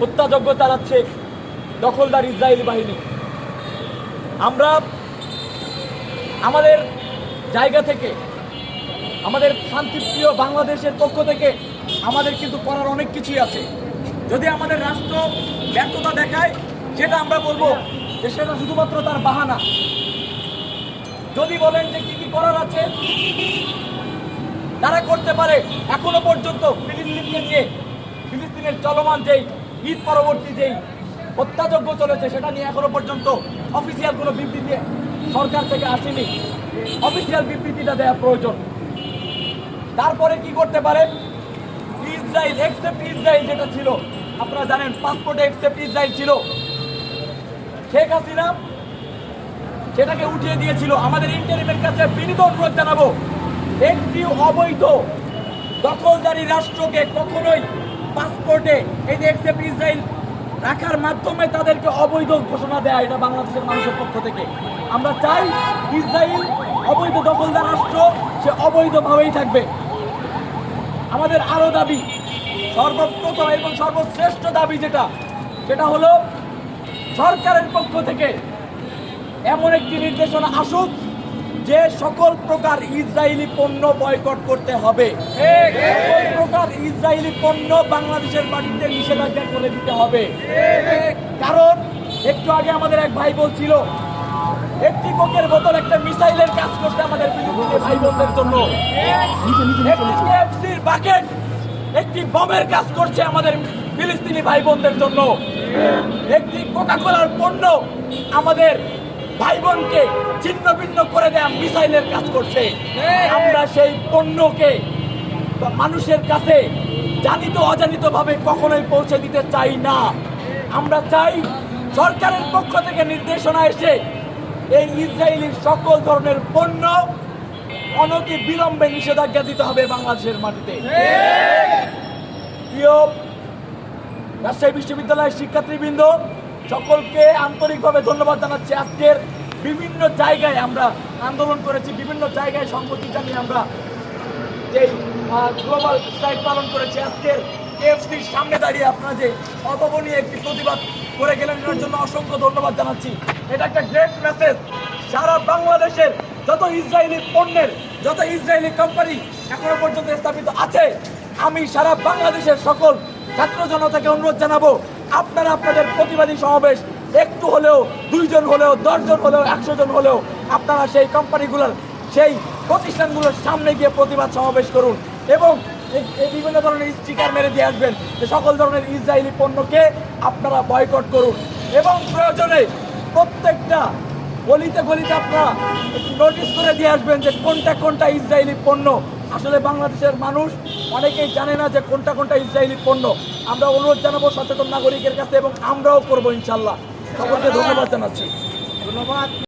হত্যাযজ্ঞ চালাচ্ছে দখলদার ইসরায়েলি বাহিনী। আমরা আমাদের জায়গা থেকে, আমাদের শান্তিপ্রিয় বাংলাদেশের পক্ষ থেকে আমাদের কিন্তু করার অনেক কিছুই আছে। যদি আমাদের রাষ্ট্র ব্যর্থতা দেখায় সেটা আমরা বলব যে সেটা শুধুমাত্র তার বাহানা। যদি বলেন যে কি কি করার আছে, তারা করতে পারে। এখনও পর্যন্ত ফিলিস্তিনকে নিয়ে, ফিলিস্তিনের চলমান যেই ঈদ পরবর্তী যেই হত্যাযজ্ঞ চলেছে, সেটা নিয়ে এখনও পর্যন্ত অফিসিয়াল কোনো বিবৃতি সরকার থেকে আসেনি। অফিসিয়াল বিবৃতিটা দেওয়া প্রয়োজন। তারপরে কি করতে পারে? ইসরায়েল এক্সেপ্ট ইসরায়েল যেটা ছিল, আপনারা জানেন পাসপোর্টে এক্সেপ্ট ইসরায়েল ছিল। শেখ হাসিনা সেটাকে উঠিয়ে দিয়েছিল। আমাদের ইন্টারিমের কাছে বিনীত অনুরোধ জানাব, একটি অবৈধ দখলদারি রাষ্ট্রকে কখনোই পাসপোর্টে এই যে এক্সেপ্ট ইসরায়েল রাখার মাধ্যমে তাদেরকে অবৈধ ঘোষণা দেয় এটা বাংলাদেশের মানুষের পক্ষ থেকে। আমরা চাই ইসরায়েল অবৈধ দখলদার রাষ্ট্র, সে অবৈধভাবেই থাকবে। আমাদের আরও দাবি, সর্বপ্রথম এবং সর্বশ্রেষ্ঠ দাবি যেটা, সেটা হলো সরকারের পক্ষ থেকে এমন একটি নির্দেশনা আসুক যে সকল প্রকার ইসরায়েলি পণ্য বয়কট করতে হবে। সকল প্রকার ইসরায়েলি পণ্য বাংলাদেশের মাটিতে নিষেধাজ্ঞা করে দিতে হবে। কারণ একটু আগে আমাদের এক ভাই বলছিল একটি কোকের বোতল একটা মিসাইলের কাজ করতে আমাদের ভাই বোনদের জন্য। বাকেট একটি বমের কাজ করছে আমাদের ফিলিস্তিনি ভাই বোনদের জন্য। একটি কোকা কোলার পণ্য আমাদের ভাই বোনকে ছিন্ন ভিন্ন করে দেয়া মিসাইলের কাজ করছে। আমরা সেই পণ্যকে মানুষের কাছে জানিত অজানিত ভাবে কখনোই পৌঁছে দিতে চাই না। আমরা চাই সরকারের পক্ষ থেকে নির্দেশনা এসে এই ইসরায়েলির সকল ধরনের পণ্য অনতি বিলম্বে নিষেধাজ্ঞা দিতে হবে বাংলাদেশের মাটিতে। রাজশাহী বিশ্ববিদ্যালয়ের শিক্ষার্থীবৃন্দ সকলকে আন্তরিকভাবে ধন্যবাদ জানাচ্ছি। আজকের বিভিন্ন জায়গায় আমরা আন্দোলন করেছি, বিভিন্ন জায়গায় সংগতি জানিয়ে আমরা যে গ্লোবাল স্ট্রাইক পালন করেছি। আজকের কেএফসির সামনে দাঁড়িয়ে আপনারা যে অভাবনীয় একটি প্রতিবাদ করে গেলেন, এর জন্য অসংখ্য ধন্যবাদ জানাচ্ছি। এটা একটা গ্রেট মেসেজ সারা বাংলাদেশের যত ইসরায়েলি পণ্যের, যত ইসরায়েলি কোম্পানি এখনও পর্যন্ত স্থাপিত আছে, আমি সারা বাংলাদেশের সকল ছাত্র জনতাকে অনুরোধ জানাব আপনারা আপনাদের প্রতিবাদী সমাবেশ একটু হলেও, দুইজন হলেও, দশজন হলেও একশো জন হলেও আপনারা সেই কোম্পানিগুলোর, সেই প্রতিষ্ঠানগুলোর সামনে গিয়ে প্রতিবাদ সমাবেশ করুন এবং বিভিন্ন ধরনের স্টিকার মেরে দিয়ে আসবেন যে সকল ধরনের ইসরায়েলি পণ্যকে আপনারা বয়কট করুন। এবং প্রয়োজনে প্রত্যেকটা গলিতে গলিতে আপনারা নোটিশ করে দিয়ে আসবেন যে কোনটা কোনটা ইসরায়েলি পণ্য আসলে বাংলাদেশের মানুষ অনেকেই জানে না যে কোনটা কোনটা ইসরায়েলি পণ্য। আমরা অনুরোধ জানাব সচেতন নাগরিকের কাছে এবং আমরাও করব ইনশাল্লাহ সকলকে ধন্যবাদ জানাচ্ছি। ধন্যবাদ।